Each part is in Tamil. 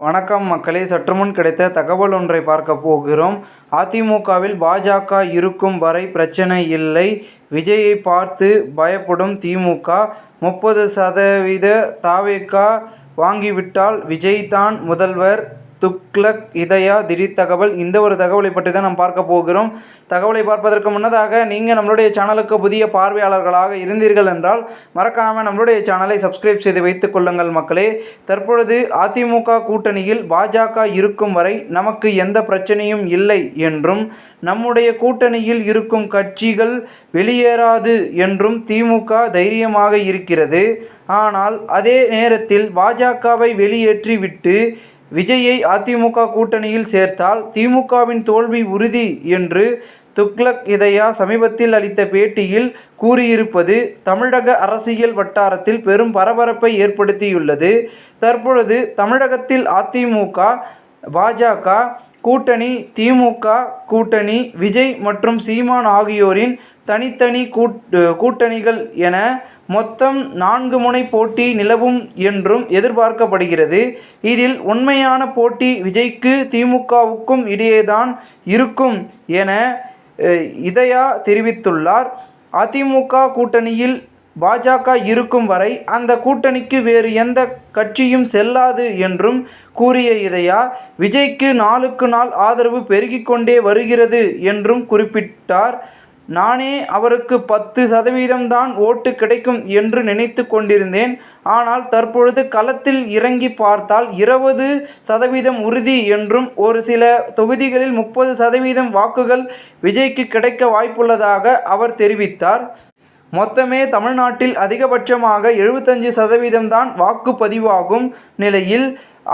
வணக்கம் மக்களே. சற்றுமுன் கிடைத்த தகவல் ஒன்றை பார்க்க போகிறோம். அதிமுகவில் பாஜக இருக்கும் வரை பிரச்சனை இல்லை. விஜயை பார்த்து பயப்படும் திமுக. முப்பது சதவீத தாவேக்கா வாங்கிவிட்டால் விஜய் தான் முதல்வர். துக்ளக் இதயா திடீர் தகவல். இந்த ஒரு தகவலை பற்றி தான் நாம் பார்க்க போகிறோம். தகவலை பார்ப்பதற்கு முன்னதாக நீங்கள் நம்மளுடைய சேனலுக்கு புதிய பார்வையாளர்களாக இருந்தீர்கள் என்றால் மறக்காமல் நம்மளுடைய சேனலை சப்ஸ்கிரைப் செய்து வைத்துக் கொள்ளுங்கள் மக்களே. தற்பொழுது அதிமுக கூட்டணியில் பாஜக இருக்கும் வரை நமக்கு எந்த பிரச்சனையும் இல்லை என்றும் நம்முடைய கூட்டணியில் இருக்கும் கட்சிகள் வெளியேறாது என்றும் திமுக தைரியமாக இருக்கிறது. ஆனால் அதே நேரத்தில் பாஜகவை வெளியேற்றிவிட்டு விஜயை அதிமுக கூட்டணியில் சேர்த்தால் திமுகவின் தோல்வி உறுதி என்று துக்ளக் இதயா சமீபத்தில் அளித்த பேட்டியில் கூறியிருப்பது தமிழக அரசியல் வட்டாரத்தில் பெரும் பரபரப்பை ஏற்படுத்தியுள்ளது. தற்பொழுது தமிழகத்தில் அதிமுக பாஜக கூட்டணி திமுக கூட்டணி விஜய் மற்றும் சீமான் ஆகியோரின் தனித்தனி கூட்டணிகள் என மொத்தம் நான்கு முனை போட்டி நிலவும் என்றும் எதிர்பார்க்கப்படுகிறது. இதில் உண்மையான போட்டி விஜய்க்கு திமுகவுக்கும் இடையேதான் இருக்கும் என இதயா தெரிவித்துள்ளார். அதிமுக கூட்டணியில் பாஜக இருக்கும் வரை அந்த கூட்டணிக்கு வேறு எந்த கட்சியும் செல்லாது என்றும் கூறிய இதயா? விஜய்க்கு நாளுக்கு நாள் ஆதரவு பெருகிக்கொண்டே வருகிறது என்றும் குறிப்பிட்டார். நானே அவருக்கு பத்து சதவீதம்தான் ஓட்டு கிடைக்கும் என்று நினைத்து கொண்டிருந்தேன். ஆனால் தற்பொழுது களத்தில் இறங்கி பார்த்தால் இருபது சதவீதம் உறுதி என்றும் ஒரு சில தொகுதிகளில் முப்பது சதவீதம் வாக்குகள் விஜய்க்கு கிடைக்க வாய்ப்புள்ளதாக அவர் தெரிவித்தார். மொத்தமே தமிழ்நாட்டில் அதிகபட்சமாக எழுபத்தஞ்சு சதவீதம்தான் வாக்குப்பதிவாகும் நிலையில்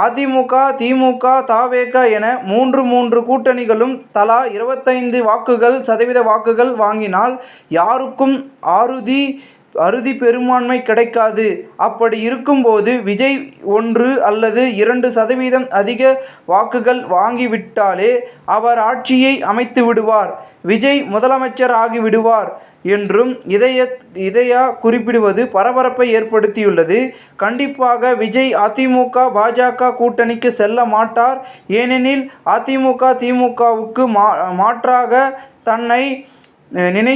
அதிமுக திமுக தாவேக என மூன்று மூன்று கூட்டணிகளும் தலா இருபத்தைந்து வாக்குகள் சதவீத வாக்குகள் வாங்கினால் யாருக்கும் ஆறுதி அறுதி பெரும்பான்மை கிடைக்காது. அப்படி இருக்கும்போது விஜய் ஒன்று அல்லது இரண்டு சதவீதம் அதிக வாக்குகள் வாங்கிவிட்டாலே அவர் ஆட்சியை அமைத்து விடுவார். விஜய் முதலமைச்சர் ஆகிவிடுவார் என்றும் இதய இதயா குறிப்பிடுவது பரபரப்பை ஏற்படுத்தியுள்ளது. கண்டிப்பாக விஜய் அதிமுக பாஜக கூட்டணிக்கு செல்ல மாட்டார். ஏனெனில் அதிமுக திமுகவுக்கு மா மாற்றாக தன்னை நினை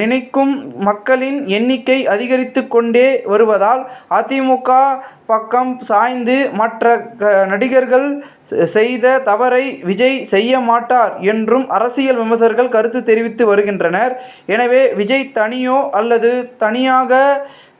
நினைக்கும் மக்களின் எண்ணிக்கை அதிகரித்து கொண்டே வருவதால் அதிமுக பக்கம் சாய்ந்து மற்ற க நடிகர்கள் செய்த தவறை விஜய் செய்ய மாட்டார் என்றும் அரசியல் விமர்சகர்கள் கருத்து தெரிவித்து வருகின்றனர். எனவே விஜய் தனியோ அல்லது தனியாக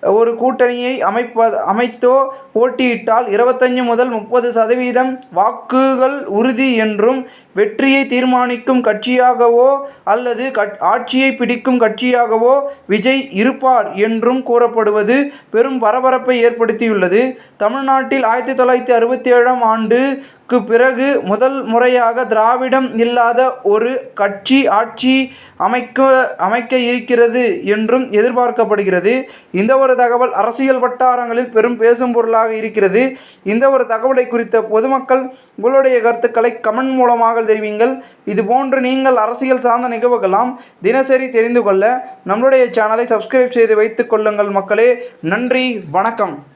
ஒரு கூட்டணியை அமைப்ப அமைத்தோ போட்டியிட்டால் இருபத்தஞ்சு முதல் முப்பது சதவீதம் வாக்குகள் உறுதி என்றும் வெற்றியை தீர்மானிக்கும் கட்சியாகவோ அல்லது கட் ஆட்சியை பிடிக்கும் கட்சியாகவோ விஜய் இருப்பார் என்றும் கூறப்படுவது பெரும் பரபரப்பை ஏற்படுத்தியுள்ளது. தமிழ்நாட்டில் ஆயிரத்தி தொள்ளாயிரத்தி அறுபத்தி ஏழாம் ஆண்டுக்கு பிறகு முதல் முறையாக திராவிடம் இல்லாத ஒரு கட்சி ஆட்சி அமைக்க அமைக்க இருக்கிறது என்றும் எதிர்பார்க்கப்படுகிறது. இந்த ஒரு தகவல் அரசியல் வட்டாரங்களில் பெரும் பேசும் பொருளாக இருக்கிறது. இந்த ஒரு தகவலை குறித்த பொதுமக்கள் உங்களுடைய கருத்துக்களை கமெண்ட் மூலமாக தெரிவிங்கள். இதுபோன்று நீங்கள் அரசியல் சார்ந்த நிகழ்வுகளாம் தினசரி தெரிந்து கொள்ள நம்மளுடைய சேனலை சப்ஸ்கிரைப் செய்து வைத்துக் கொள்ளுங்கள் மக்களே. நன்றி வணக்கம்.